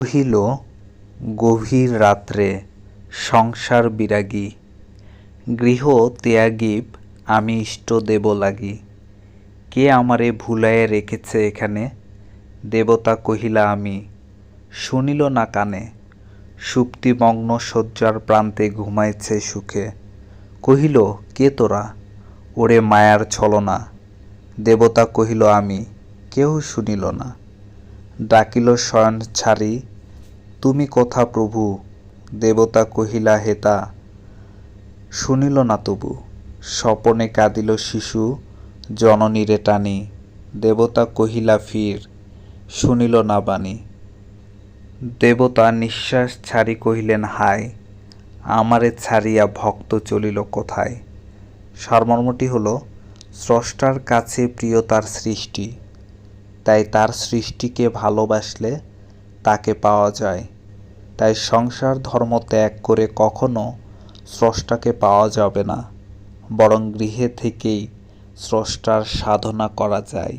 কহিল, গভীর রাত্রে সংসার বিরাগী, গৃহ ত্যাগীব আমি ইষ্ট দেব লাগি। কে আমারে ভুলায়ে রেখেছে এখানে? দেবতা কহিলা, আমি। শুনিল না কানে। সুপ্তিমগ্ন শয্যার প্রান্তে ঘুমাইছে সুখে। কহিল, কে তোরা? ওরে মায়ার ছলনা। দেবতা কহিল, আমি। কেহ শুনিল না। ডাকিল শয়ন ছাড়ি তুমি কথা প্রভু, দেবতা কহিলা হেতা শুনিল না তবু, স্বপনে কাঁদিল শিশু, জননীরে টানি, দেবতা কহিলা, ফির। শুনিল না বাণী। দেবতা নিঃশ্বাস ছাড়ি কহিলেন, হায়, আমারে ছাড়িয়া ভক্ত চলিল কোথায়? সারমর্মটি হল, স্রষ্টার কাছে প্রিয় তার সৃষ্টি, তাই তার সৃষ্টিকে ভালোবাসলে তাকে পাওয়া যায়। তাই সংসার ধর্ম ত্যাগ করে কখনো স্রষ্টাকে পাওয়া যাবে না, বরং গৃহে থেকেই স্রষ্টার সাধনা করা যায়।